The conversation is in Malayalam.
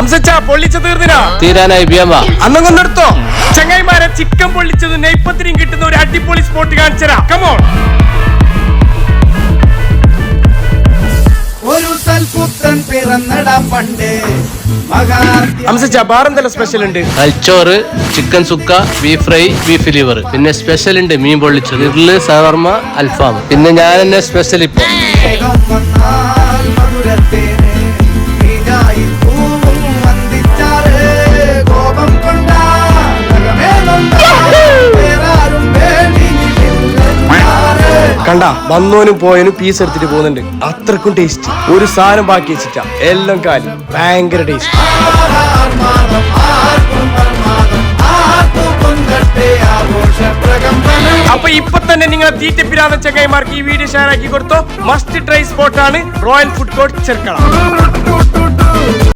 അംസച്ച പൊള്ളിച്ച തീർന്നിനാ തീരാനായി ബിയമ്മ അന്നും കൊണ്ടെടുത്തോ ചങ്ങായിമാരെ ചിക്കൻ പൊള്ളിച്ചത് നെയ്പ്പത്തിനും കിട്ടുന്ന ഒരു അടിപൊളി സ്പോട്ട് കാണിച്ചരാ. കമോൺ ഒരു സൽപുത്രൻ പിറന്നട പണ്ട്. ബാറെന്തല്ല സ്പെഷ്യൽ ഉണ്ട്? കൽച്ചോറ് chicken sukka beef fry beef liver പിന്നെ സ്പെഷ്യൽ ഉണ്ട് മീൻ പൊള്ളിച്ചത്. ഇഡ്ലി സവർമ അൽഫാം. പിന്നെ ഞാൻ തന്നെ സ്പെഷ്യൽ ഇപ്പൊ കണ്ട വന്നോനും പോയനും പീസ് എടുത്തിട്ട് പോകുന്നുണ്ട്. അത്രക്കും ടേസ്റ്റ് ഒരു സാധനം ബാക്കി വെച്ചിട്ടാ. എല്ലാം കാലി. ഭയങ്കര ടേസ്റ്റ് അപ്പൊ ഇപ്പൊ തന്നെ നിങ്ങൾ തീറ്റപ്പിരാന്ന ചങ്ങായിമാർക്ക് ഈ വീഡിയോ ഷെയർ ആക്കി കൊടുത്തോ. മസ്റ്റ് ട്രൈ സ്പോട്ടാണ് റോയൽ ഫുഡ് കോർട്ട് ചെർക്കള.